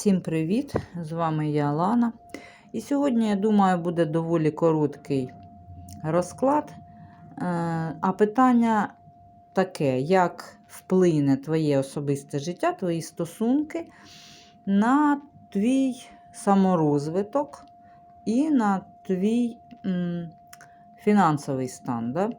Всім привіт! З вами я Лана. І сьогодні, я думаю, буде доволі короткий розклад. Е, А питання таке: як вплине твоє особисте життя, твої стосунки на твій саморозвиток і на твій м, фінансовий стан. Да?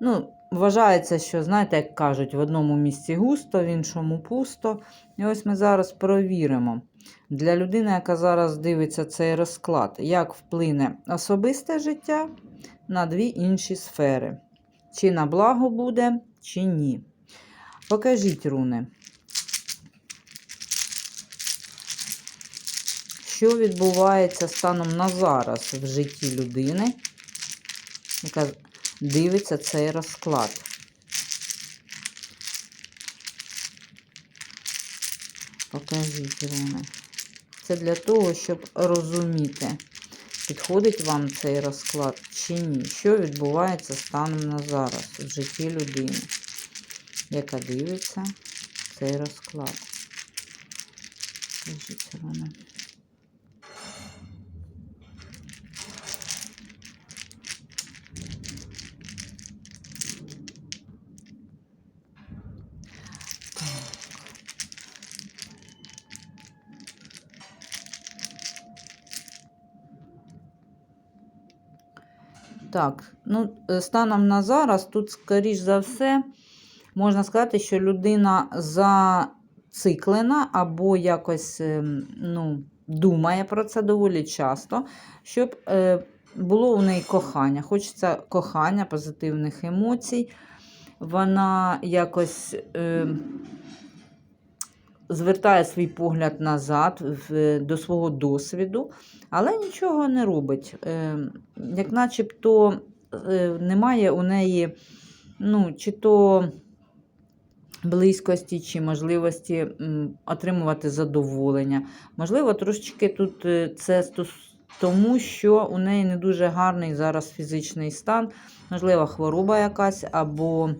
Ну, Вважається, що, знаєте, як кажуть, в одному місці густо, в іншому пусто. І ось ми зараз провіримо для людини, яка зараз дивиться цей розклад, як вплине особисте життя на дві інші сфери. Чи на благо буде, чи ні. Покажіть, руни. Що відбувається станом на зараз в житті людини, яка дивиться цей розклад? Покажіть, Ірина. Це для того, щоб розуміти, підходить вам цей розклад чи ні. Що відбувається станом на зараз в житті людини, яка дивиться цей розклад. Скажіть, Ірина. Так, ну, е, станом на зараз, тут, скоріш за все, можна сказати, що людина зациклена або якось ем, ну, думає про це доволі часто, щоб е, було у неї кохання. Хочеться кохання, позитивних емоцій. Вона якось. Звертає свій погляд назад до свого досвіду, але нічого не робить. Е, Як начебто е, немає у неї ну, чи то близькості, чи можливості отримувати задоволення. Можливо, трошечки тут е, це стос... тому, що у неї не дуже гарний зараз фізичний стан, можливо, хвороба якась, або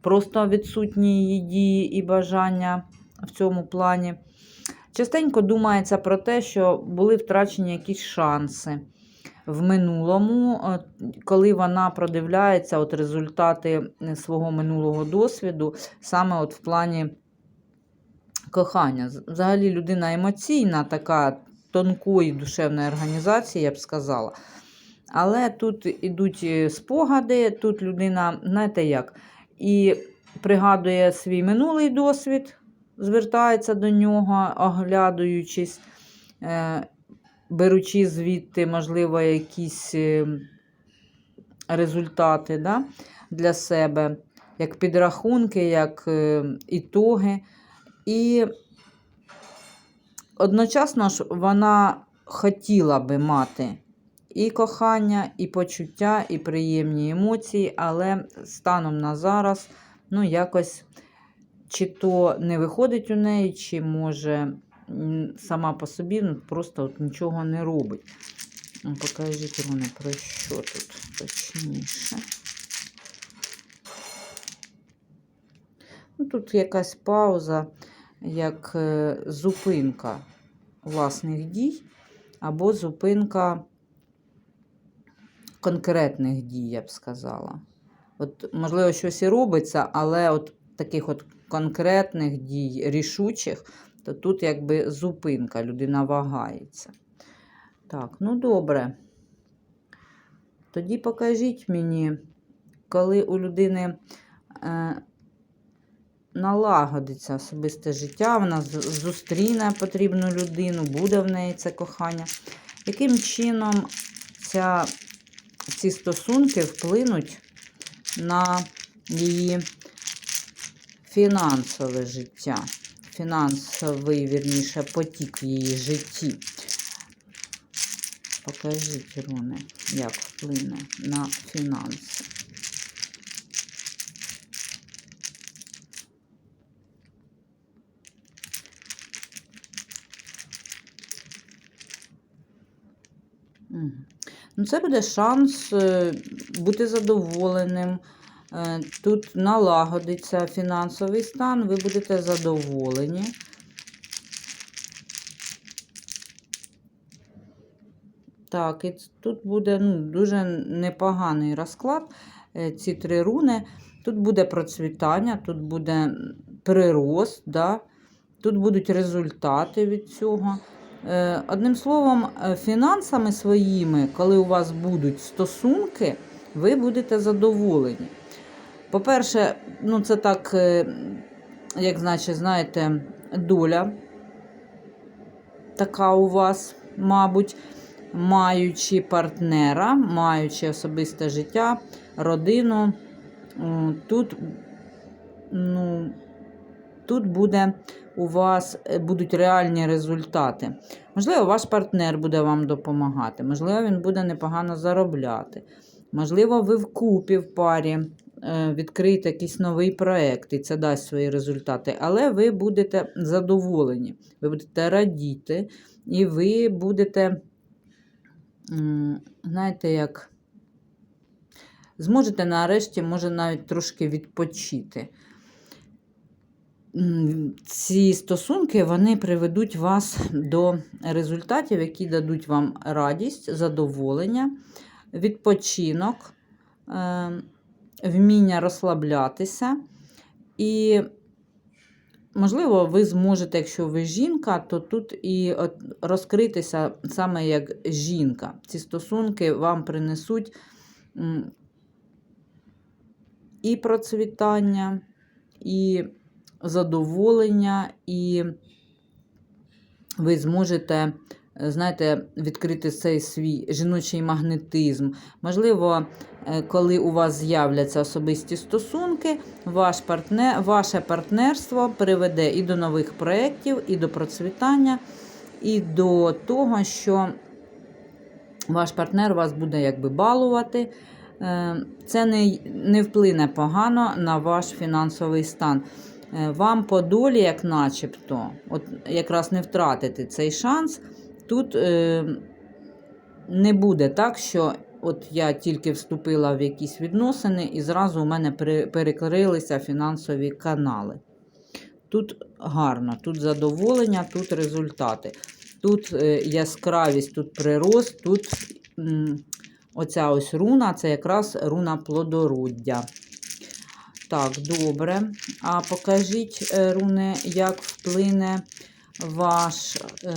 просто відсутні її дії і бажання в цьому плані. Частенько думається про те, що були втрачені якісь шанси в минулому, коли вона продивляється от результати свого минулого досвіду, саме от в плані кохання. Взагалі людина емоційна, така тонкої душевної організації, я б сказала. Але тут ідуть спогади, тут людина, знаєте як, і пригадує свій минулий досвід звертається до нього, оглядуючись, е, беручи звідти, можливо, якісь е, результати да, для себе, як підрахунки, як е, ітоги. І одночасно ж вона хотіла би мати і кохання, і почуття, і приємні емоції, але станом на зараз, ну, якось чи то не виходить у неї, чи може сама по собі ну, просто от нічого не робить. Ну, покажіть вони про що тут точніше. Ну, Тут якась пауза, як е, зупинка власних дій, або зупинка конкретних дій, я б сказала. От, Можливо, щось і робиться, але от таких от конкретних дій, рішучих, то тут якби зупинка, людина вагається. Так, ну добре. Тоді покажіть мені, коли у людини е, налагодиться особисте життя, вона зустріне потрібну людину, буде в неї це кохання. Яким чином ця, ці стосунки вплинуть на її фінансове життя, фінансовий, вірніше, потік в її житті. Покажіть, Руни, як вплине на фінанси. Ну, Це буде шанс е, бути задоволеним, тут налагодиться фінансовий стан, ви будете задоволені. Так, і тут буде ну, дуже непоганий розклад. е, Ці три руни. Тут буде процвітання, тут буде прирост, да? тут будуть результати від цього. Е, Одним словом, е, фінансами своїми, коли у вас будуть стосунки, ви будете задоволені. По-перше, ну це так, е, як значить, знаєте, доля така у вас, мабуть, маючи партнера, маючи особисте життя, родину, тут, ну, тут буде у вас е, будуть реальні результати. Можливо, ваш партнер буде вам допомагати, можливо, він буде непогано заробляти. Можливо, ви вкупі в парі відкриєте якийсь новий проєкт, і це дасть свої результати, але ви будете задоволені, ви будете радіти, і ви будете, знаєте, як зможете нарешті, може, навіть трошки відпочити. Ці стосунки вони приведуть вас до результатів, які дадуть вам радість, задоволення, відпочинок, е, вміння розслаблятися. І, можливо, ви зможете, якщо ви жінка, то тут і розкритися саме як жінка. Ці стосунки вам принесуть і процвітання, і задоволення, і ви зможете, знаєте, відкрити цей свій жіночий магнетизм. Можливо, е, коли у вас з'являться особисті стосунки, ваш партнер, ваше партнерство приведе і до нових проєктів, і до процвітання, і до того, що ваш партнер вас буде якби балувати. Е, Це не, не вплине погано на ваш фінансовий стан. Е, Вам по долі, як начебто, от якраз не втратити цей шанс, тут е, не буде так, що от я тільки вступила в якісь відносини і зразу у мене перекрилися фінансові канали. Тут гарно, тут задоволення, тут результати. Тут е, яскравість, тут прирост, тут м, оця ось руна це якраз руна плодороддя. Так, добре. А покажіть, е, руни, як вплине ваш, е,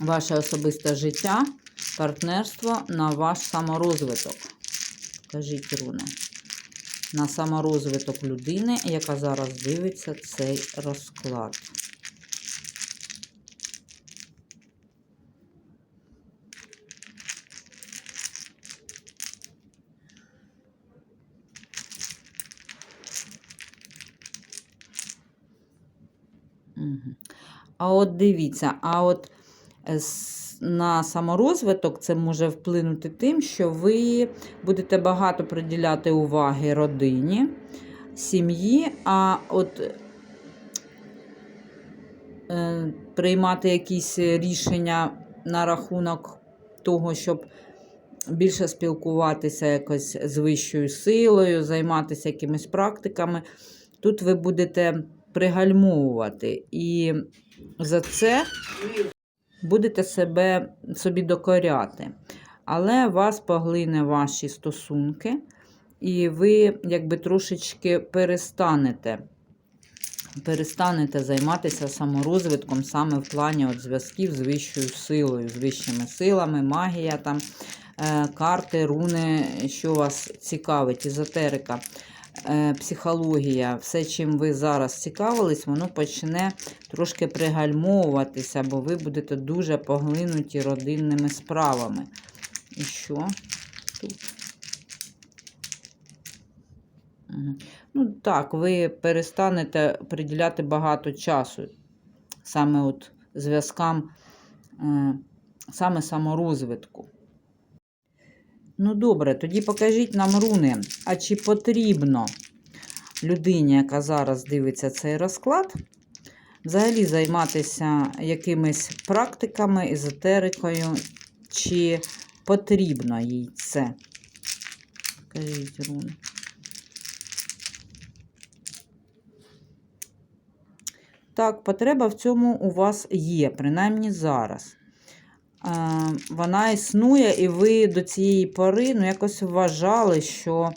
ваше особисте життя, партнерство на ваш саморозвиток. Покажіть, руни. На саморозвиток людини, яка зараз дивиться цей розклад. А от дивіться, а от на саморозвиток це може вплинути тим, що ви будете багато приділяти уваги родині, сім'ї, а от е, приймати якісь рішення на рахунок того, щоб більше спілкуватися якось з вищою силою, займатися якимись практиками. Тут ви будете пригальмовувати. І за це будете себе собі докоряти. Але вас поглине ваші стосунки, і ви якби трошечки перестанете. Перестанете займатися саморозвитком саме в плані от зв'язків з вищою силою, з вищими силами, магія, там, е, карти, руни, що вас цікавить, езотерика, психологія, все, чим ви зараз цікавились, воно почне трошки пригальмовуватися, бо ви будете дуже поглинуті родинними справами. І що тут? Ну так, ви перестанете приділяти багато часу саме от зв'язкам, е, саме саморозвитку. Ну добре, тоді покажіть нам руни, а чи потрібно людині, яка зараз дивиться цей розклад, взагалі займатися якимись практиками, езотерикою, чи потрібно їй це? Покажіть руни. Так, потреба в цьому у вас є, принаймні зараз. Вона існує, і ви до цієї пори ну, якось вважали, що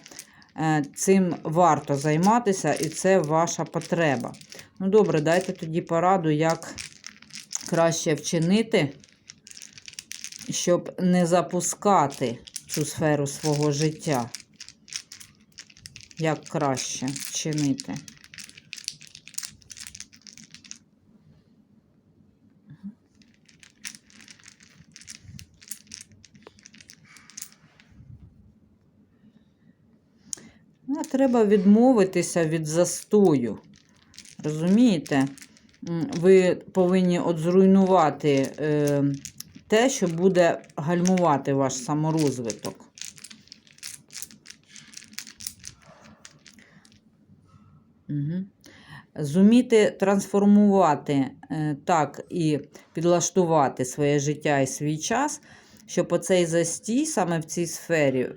е, цим варто займатися, і це ваша потреба. Ну, добре, дайте тоді пораду, як краще вчинити, щоб не запускати цю сферу свого життя. Як краще вчинити? Треба відмовитися від застою. Розумієте? Ви повинні от зруйнувати е, те, що буде гальмувати ваш саморозвиток. Угу. Зуміти трансформувати е, так і підлаштувати своє життя і свій час, щоб оцей застій саме в цій сфері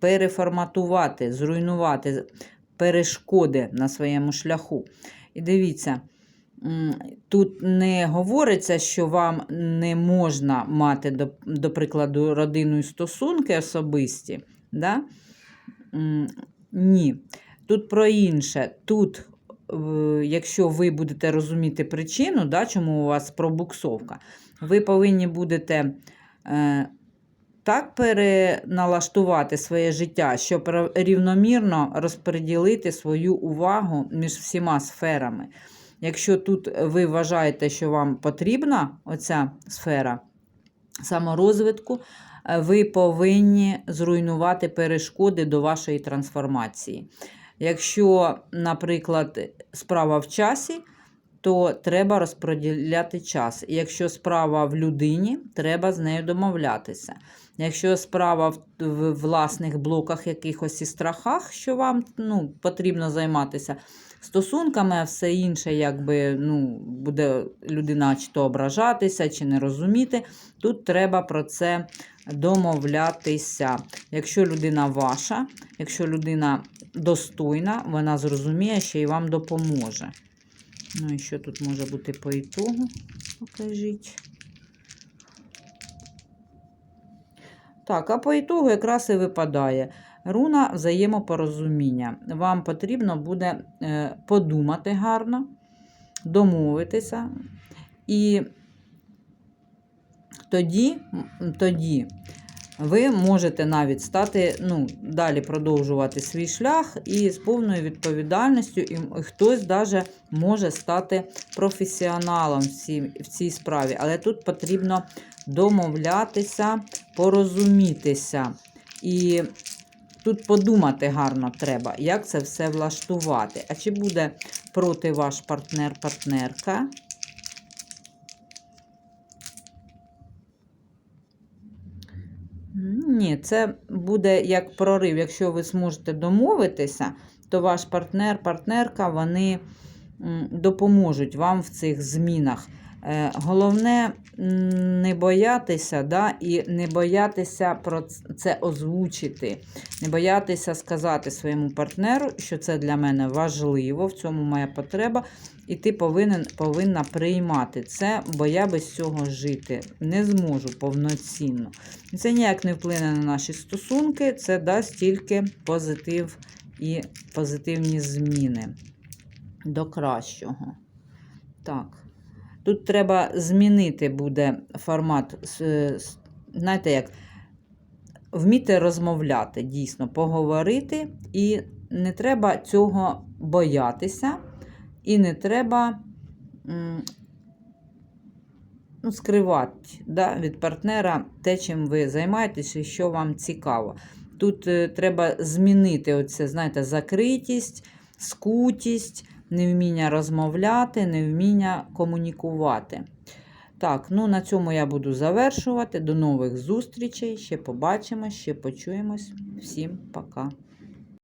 переформатувати, зруйнувати перешкоди на своєму шляху. І дивіться, тут не говориться, що вам не можна мати, до, до прикладу, родиною стосунки особисті. Да? Ні. Тут про інше. Тут, якщо ви будете розуміти причину, да, чому у вас пробуксовка, ви повинні будете е, так переналаштувати своє життя, щоб рівномірно розподілити свою увагу між всіма сферами. Якщо тут ви вважаєте, що вам потрібна оця сфера саморозвитку, е, ви повинні зруйнувати перешкоди до вашої трансформації. Якщо, наприклад, справа в часі, то треба розподіляти час. Якщо справа в людині, треба з нею домовлятися. Якщо справа в, в власних блоках якихось і страхах, що вам ну, потрібно займатися стосунками, а все інше, якби ну, буде людина чи то ображатися, чи не розуміти, тут треба про це домовлятися. Якщо людина ваша, якщо людина достойна, вона зрозуміє, що і вам допоможе. Ну і що тут може бути по ітогу? Покажіть. Так, а по ітогу якраз і випадає руна взаємопорозуміння. Вам потрібно буде е, подумати гарно, домовитися. І тоді, тоді ви можете навіть стати, ну, далі продовжувати свій шлях і з повною відповідальністю, і хтось даже може стати професіоналом в цій, в цій справі. Але тут потрібно домовлятися, порозумітися. І тут подумати гарно треба, як це все влаштувати. А чи буде проти ваш партнер-партнерка? Ні, це буде як прорив. Якщо ви зможете домовитися, то ваш партнер, партнерка, вони допоможуть вам в цих змінах. Е, Головне не боятися, да, і не боятися про це озвучити, не боятися сказати своєму партнеру, що це для мене важливо, в цьому моя потреба, і ти повинен, повинна приймати це, бо я без цього жити не зможу повноцінно. Це ніяк не вплине на наші стосунки, це дасть тільки позитив і позитивні зміни до кращого. Так. Тут треба змінити буде формат. с- Знаєте, як вміти розмовляти, дійсно, поговорити, і не треба цього боятися, і не треба ну, скривати да, від партнера те, чим ви займаєтесь і що вам цікаво. Тут е, треба змінити оце, знаєте, закритість, скутість, невміння розмовляти, невміння комунікувати. Так, ну на цьому я буду завершувати. До нових зустрічей. Ще побачимось, ще почуємось. Всім пока.